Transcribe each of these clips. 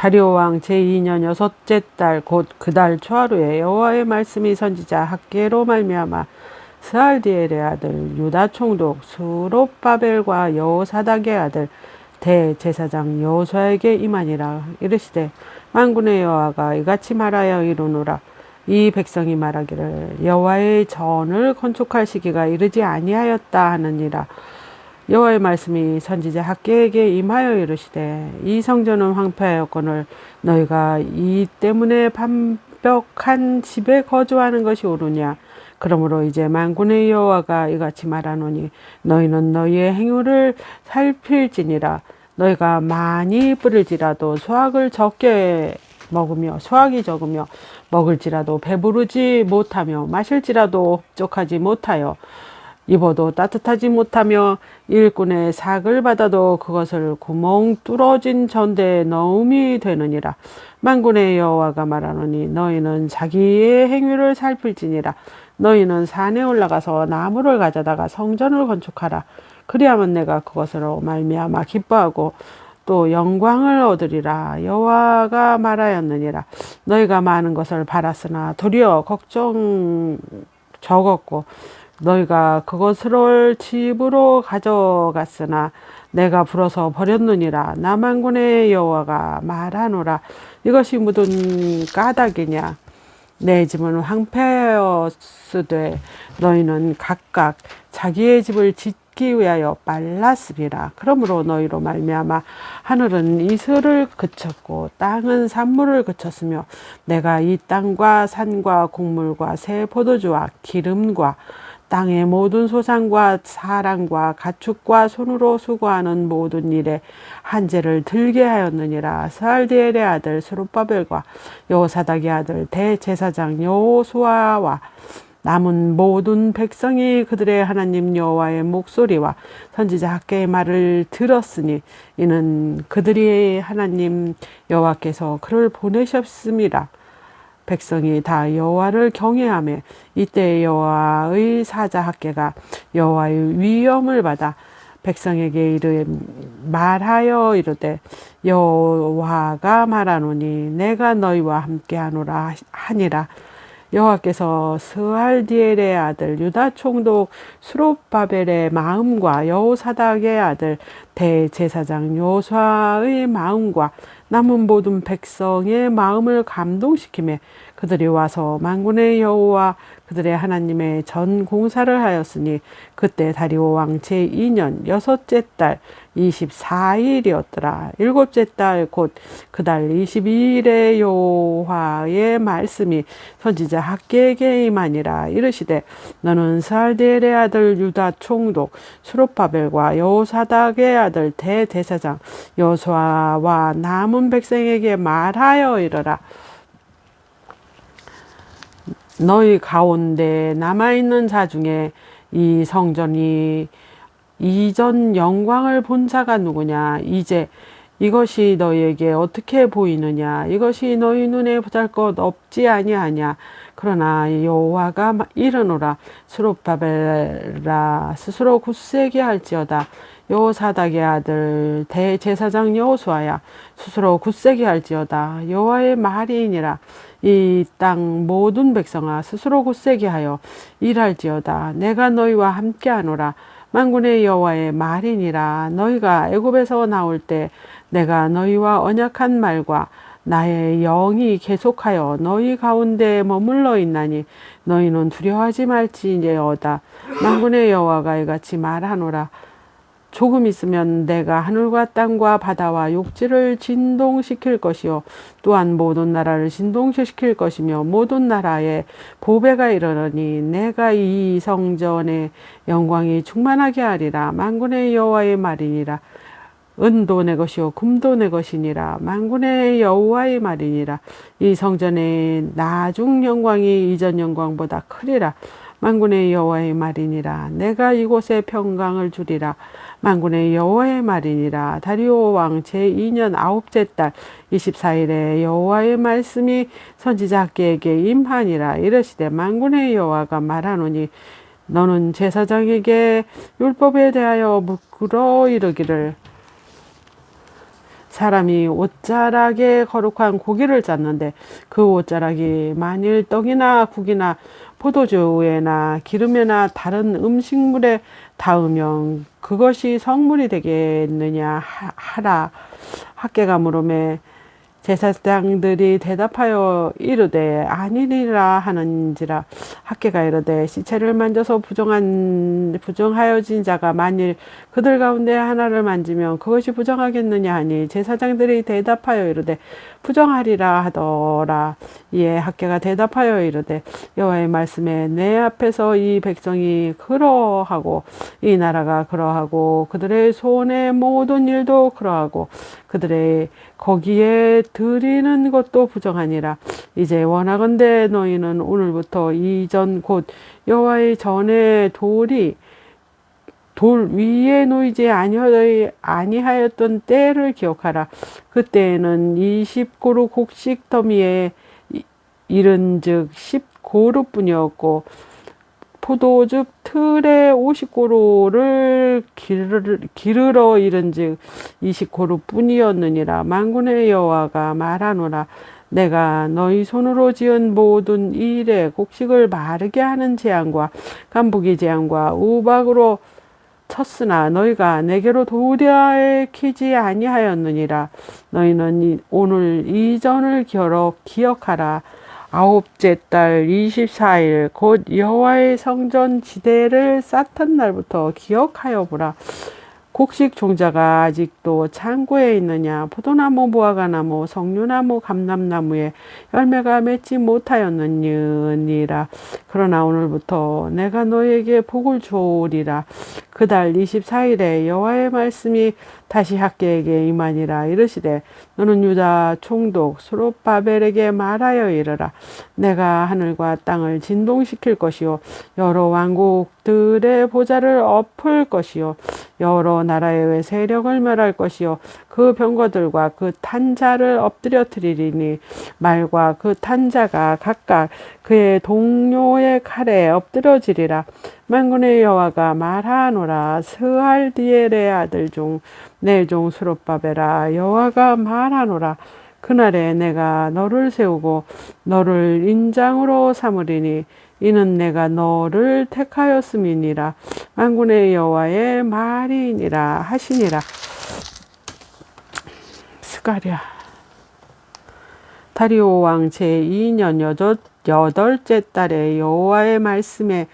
다리오 왕 제2년 여섯째 달 곧 그달 초하루에 여호와의 말씀이 선지자 학계로 말미암아 스알디엘의 아들 유다 총독 수롯바벨과 여호사닥의 아들 대제사장 여호수아에게 임하니라 이르시되 만군의 여호와가 이같이 말하여 이르노라. 이 백성이 말하기를 여호와의 전을 건축할 시기가 이르지 아니하였다 하느니라 여호와의 말씀이 선지자 학계에게 임하여 이르시되 이 성전은 황폐하였거늘 너희가 이 때문에 반벽한 집에 거주하는 것이 옳으냐? 그러므로 이제 만군의 여호와가 이같이 말하노니 너희는 너희의 행위를 살필지니라. 너희가 많이 뿌릴지라도 수확을 적게 먹으며 수확이 적으며 먹을지라도 배부르지 못하며 마실지라도 흡족하지 못하여 입어도 따뜻하지 못하며 일꾼의 삭을 받아도 그것을 구멍 뚫어진 전대에 넣음이 되느니라. 만군의 여호와가 말하노니 너희는 자기의 행위를 살필지니라. 너희는 산에 올라가서 나무를 가져다가 성전을 건축하라. 그리하면 내가 그것으로 말미암아 기뻐하고 또 영광을 얻으리라 여호와가 말하였느니라 너희가 많은 것을 바랐으나 도리어 걱정 적었고 너희가 그것을 집으로 가져갔으나 내가 불어서 버렸느니라. 남한군의 여호와가 말하노라. 이것이 묻은 까닭이냐? 내 집은 황폐하였으되 너희는 각각 자기의 집을 짓기 위하여 빨랐으리라. 그러므로 너희로 말미암아 하늘은 이슬을 그쳤고 땅은 산물을 그쳤으며 내가 이 땅과 산과 곡물과 새 포도주와 기름과 땅의 모든 소상과 사랑과 가축과 손으로 수고하는 모든 일에 한재를 들게 하였느니라 스알디엘의 아들 스룹바벨과 여호사닥의 아들 대제사장 여호수아와 남은 모든 백성이 그들의 하나님 여호와의 목소리와 선지자 학계의 말을 들었으니 이는 그들이 하나님 여호와께서 그를 보내셨습니다. 백성이 다 여호와를 경외하며 이때 여호와의 사자 학계가 여호와의 위엄을 받아 백성에게 이르 말하여 이르되 여호와가 말하노니 내가 너희와 함께하노라 하니라 여호와께서 스알디엘의 아들 유다 총독 수롯바벨의 마음과 여호사닥의 아들 대제사장 요수아의 마음과 남은 모든 백성의 마음을 감동시키며 그들이 와서 만군의 여호와 그들의 하나님의 전 공사를 하였으니 그때 다리오 왕 제2년 여섯째 달 24일이었더라. 일곱째 달 곧 그달 22일에 여호와의 말씀이 선지자 학계에게 임하니라 이르시되 너는 스알디엘의 아들 유다 총독 수로파벨과 여호사닥의 아들 대대사장 여호수아와 남은 백성에게 말하여 이르라 너희 가운데 남아있는 자 중에 이 성전이 이전 영광을 본 자가 누구냐? 이제 이것이 너희에게 어떻게 보이느냐? 이것이 너희 눈에 보잘것 없지 아니하냐? 그러나 여호와가 이르노라 수룹바벨라 스스로 굳세게 할지어다 여호사닥의 아들 대제사장 여호수아야 스스로 굳세게 할지어다. 여호와의 말이니라. 이 땅 모든 백성아 스스로 굳세게 하여 일할지어다. 내가 너희와 함께하노라. 만군의 여호와의 말이니라. 너희가 애굽에서 나올 때 내가 너희와 언약한 말과 나의 영이 계속하여 너희 가운데 머물러 있나니 너희는 두려워하지 말지니어다. 만군의 여호와가 이같이 말하노라 조금 있으면 내가 하늘과 땅과 바다와 욕지를 진동시킬 것이요. 또한 모든 나라를 진동시킬 것이며 모든 나라에 보배가 이르러니 내가 이 성전의 영광이 충만하게 하리라. 만군의 여호와의 말이니라. 은도 내 것이요 금도 내 것이니라. 만군의 여호와의 말이니라. 이 성전의 나중 영광이 이전 영광보다 크리라 만군의 여호와의 말이니라. 내가 이곳에 평강을 주리라. 만군의 여호와의 말이니라. 다리오 왕 제2년 아홉째 달 24일에 여호와의 말씀이 선지자 학계에게 임하니라. 이르시되 만군의 여호와가 말하노니 너는 제사장에게 율법에 대하여 묻으러 이르기를 사람이 옷자락에 거룩한 고기를 짰는데 그 옷자락이 만일 떡이나 국이나 포도주에나 기름에나 다른 음식물에 닿으면 그것이 성물이 되겠느냐 하- 하라. 학계가 물음에 제사장들이 대답하여 이르되 아니리라 하는지라 학계가 이르되 시체를 만져서 부정한 부정하여진 자가 만일 그들 가운데 하나를 만지면 그것이 부정하겠느냐 하니 제사장들이 대답하여 이르되 부정하리라 하더라. 이에 학계가 대답하여 이르되 여호와의 말씀에 내 앞에서 이 백성이 그러하고 이 나라가 그러하고 그들의 손의 모든 일도 그러하고 그들의 거기에 드리는 것도 부정하니라 이제 원하건대 너희는 오늘부터 이전 곧 여호와의 전에 돌이 돌 위에 놓이지 아니하였던 때를 기억하라. 그때에는 이십 고루 곡식 더미에 이- 이른즉 십 고루뿐이었고 포도즙 틀에 오십 고루를 기르, 기르러 이른즉 이십 고루 뿐이었느니라. 만군의 여호와가 말하노라. 내가 너희 손으로 지은 모든 일에 곡식을 마르게 하는 재앙과 간부기 재앙과 우박으로 쳤으나 너희가 내게로 도리키지 아니하였느니라 너희는 이- 오늘 이전을 기어 기억하라 아홉째 달 24일 곧 여호와의 성전 지대를 쌓던 날부터 기억하여 보라. 곡식 종자가 아직도 창고에 있느냐? 포도나무 무화과나무 석류나무 감람나무에 열매가 맺지 못하였느니라. 그러나 오늘부터 내가 너에게 복을 주오리라. 그달 24일에 여호와의 말씀이 다시 학계에게 임하니라 이르시되 너는 유다 총독 수롯바벨에게 말하여 이르라. 내가 하늘과 땅을 진동시킬 것이요. 여러 왕국들의 보좌를 엎을 것이요. 여러 나라의 세력을 멸할 것이요 그 병거들과 그 탄자를 엎드려뜨리리니 말과 그 탄자가 각각 그의 동료의 칼에 엎드려지리라. 만군의 여호와가 말하노라. 스알디엘의 아들 중 내 종 수롯바베라 여호와가 말하노라. 그날에 내가 너를 세우고 너를 인장으로 삼으리니 이는 내가 너를 택하였음이니라. 만군의 여호와의 말이니라 하시니라 스가랴. 다리오 왕 제2년 여덟, 여덟째 달에 여호와의 말씀에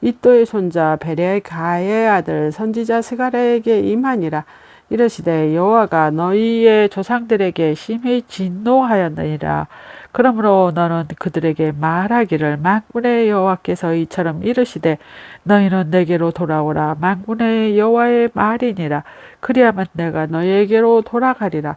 이또의 손자 베레가의 아들 선지자 스가랴에게 임하니라. 이르시되 여호와가 너희의 조상들에게 심히 진노하였느니라. 그러므로 너는 그들에게 말하기를 만군의 여호와께서 이처럼 이르시되 너희는 내게로 돌아오라. 만군의 여호와의 말이니라. 그리하면 내가 너희에게로 돌아가리라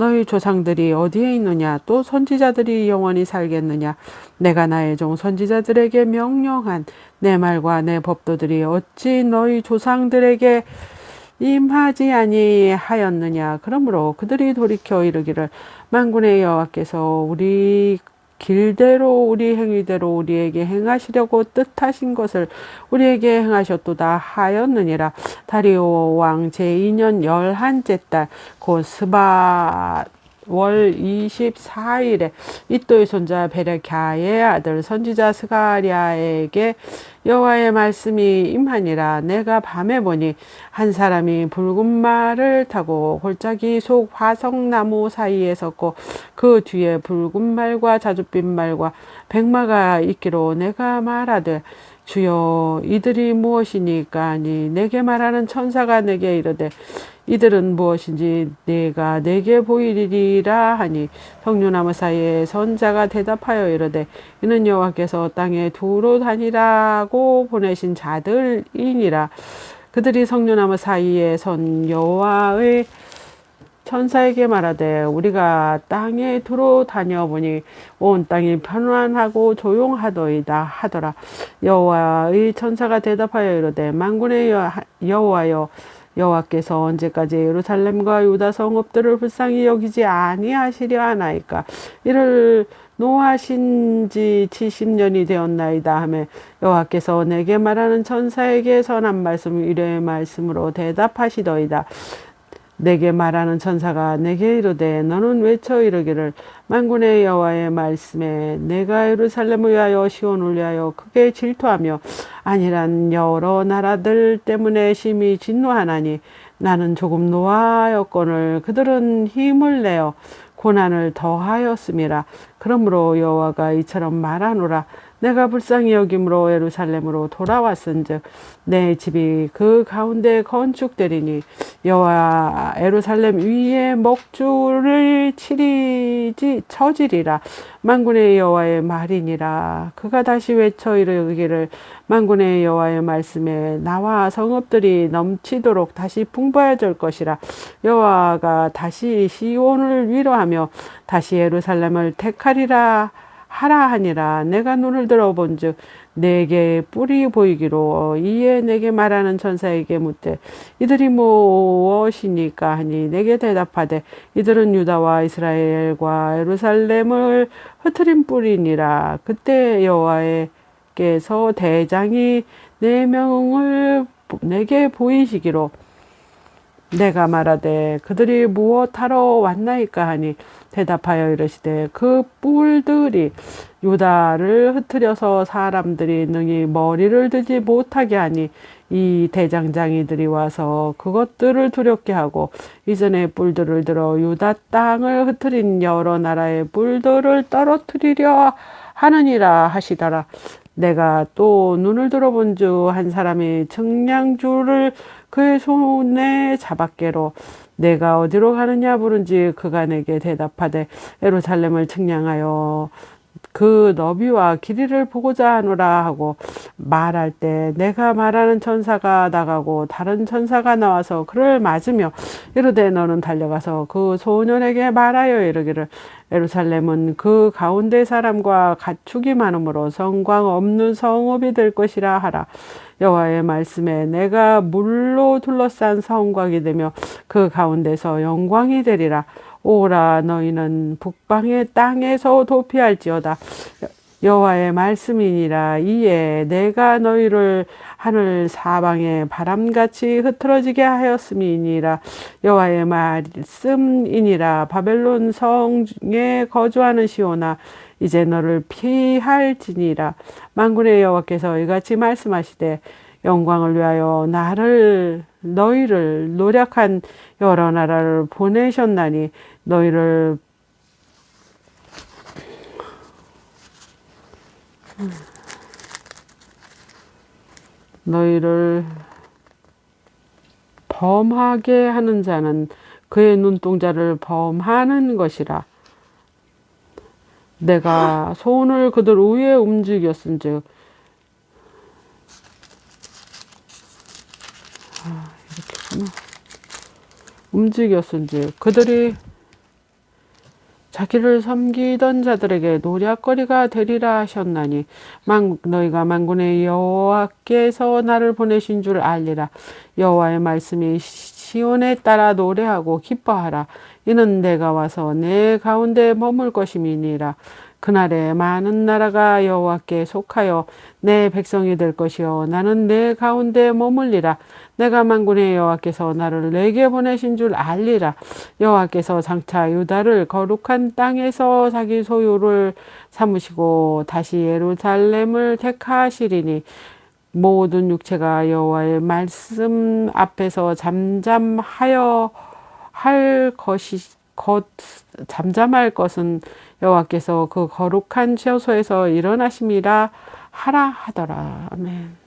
너희 조상들이 어디에 있느냐? 또 선지자들이 영원히 살겠느냐? 내가 나의 종 선지자들에게 명령한 내 말과 내 법도들이 어찌 너희 조상들에게 임하지 아니하였느냐? 그러므로 그들이 돌이켜 이르기를 만군의 여호와께서 우리 길대로 우리 행위대로 우리에게 행하시려고 뜻하신 것을 우리에게 행하셨도다 하였느니라. 다리오 왕 제2년 열한째 달 곧 스바 월 24일에 이또의 손자 베레캬의 아들 선지자 스가랴에게 여호와의 말씀이 임하니라. 내가 밤에 보니 한 사람이 붉은 말을 타고 골짜기 속 화석나무 사이에 섰고 그 뒤에 붉은 말과 자줏빛 말과 백마가 있기로 내가 말하되 주여 이들이 무엇이니까 하니 내게 말하는 천사가 내게 이르되 이들은 무엇인지 내가 내게 보이리라 하니 석류나무 사이에 선자가 대답하여 이르되 이는 여호와께서 땅에 두루 다니라고 보내신 자들이니라. 그들이 석류나무 사이에 선 여호와의 천사에게 말하되 우리가 땅에 두루 다녀보니 온 땅이 편안하고 조용하도이다 하더라. 여호와의 천사가 대답하여 이르되 만군의 여- 여호와여 여호와께서 언제까지 예루살렘과 유다 성읍들을 불쌍히 여기지 아니하시려 하나이까? 이를 노하신 지 70년이 되었나이다 하며 여호와께서 내게 말하는 천사에게 선한 말씀 위로의 말씀으로 대답하시더이다 내게 말하는 천사가 내게 이르되 너는 외쳐 이르기를 만군의 여호와의 말씀에 내가 예루살렘을 위하여 시온을 위하여 크게 질투하며 아니란 여러 나라들 때문에 심히 진노하나니 나는 조금 노하였거늘 그들은 힘을 내어 고난을 더하였음이라. 그러므로 여호와가 이처럼 말하노라 내가 불쌍히 여김으로 예루살렘으로 돌아왔은즉 내 집이 그 가운데 건축되리니 여호와 예루살렘 위에 먹주를 치리지 처지리라. 만군의 여호와의 말이니라. 그가 다시 외쳐 이르기를 만군의 여호와의 말씀에 나와 성읍들이 넘치도록 다시 풍부해질 것이라. 여호와가 다시 시온을 위로하며 다시 예루살렘을 택하리라 하라 하니라. 내가 눈을 들어본즉 내게 뿔이 보이기로. 이에 내게 말하는 천사에게 묻되 이들이 무엇이니까 하니 내게 대답하되 이들은 유다와 이스라엘과 예루살렘을 흩트린 뿔이니라. 그때 여호와께서 대장이 네 명을 내게 보이시기로 내가 말하되 그들이 무엇하러 왔나이까 하니 대답하여 이르시되 그 뿔들이 유다를 흩트려서 사람들이 능히 머리를 들지 못하게 하니 이 대장장이들이 와서 그것들을 두렵게 하고 이전에 뿔들을 들어 유다 땅을 흩트린 여러 나라의 뿔들을 떨어뜨리려 하느니라 하시더라. 내가 또 눈을 들어본 주 한 사람이 측량줄을 그의 손에 잡았게로 내가 어디로 가느냐 부른지 그가 내게 대답하되 예루살렘을 측량하여 그 너비와 길이를 보고자 하노라 하고 말할 때 내가 말하는 천사가 나가고 다른 천사가 나와서 그를 맞으며 이르되 너는 달려가서 그 소년에게 말하여 이르기를 예루살렘은 그 가운데 사람과 가축이 많으므로 성광 없는 성읍이 될 것이라 하라 여호와의 말씀에 내가 물로 둘러싼 성곽이 되며 그 가운데서 영광이 되리라. 오라 너희는 북방의 땅에서 도피할지어다. 여호와의 말씀이니라. 이에 내가 너희를 하늘 사방에 바람같이 흐트러지게 하였음이니라. 여호와의 말씀이니라. 바벨론 성에 거주하는 시오나 이제 너를 피할지니라 만군의 여호와께서 이같이 말씀하시되 영광을 위하여 나를 너희를 노력한 여러 나라를 보내셨나니 너희를 너희를 범하게 하는 자는 그의 눈동자를 범하는 것이라. 내가 손을 그들 위에 움직였은즉. 아, 이렇게구나. 움직였은즉 그들이 자기를 섬기던 자들에게 노략거리가 되리라 하셨나니 만, 너희가 만군의 여호와께서 나를 보내신 줄 알리라. 여호와의 말씀이 시온에 따라 노래하고 기뻐하라 이는 내가 와서 내 가운데 머물 것임이니라. 그날에 많은 나라가 여호와께 속하여 내 백성이 될 것이요. 나는 내 가운데 머물리라. 내가 만군의 여호와께서 나를 내게 보내신 줄 알리라. 여호와께서 장차 유다를 거룩한 땅에서 자기 소유를 삼으시고 다시 예루살렘을 택하시리니 모든 육체가 여호와의 말씀 앞에서 잠잠하여 할 것이 것 잠잠할 것은 여호와께서 그 거룩한 처소에서 일어나심이라 하라 하더라. 아멘.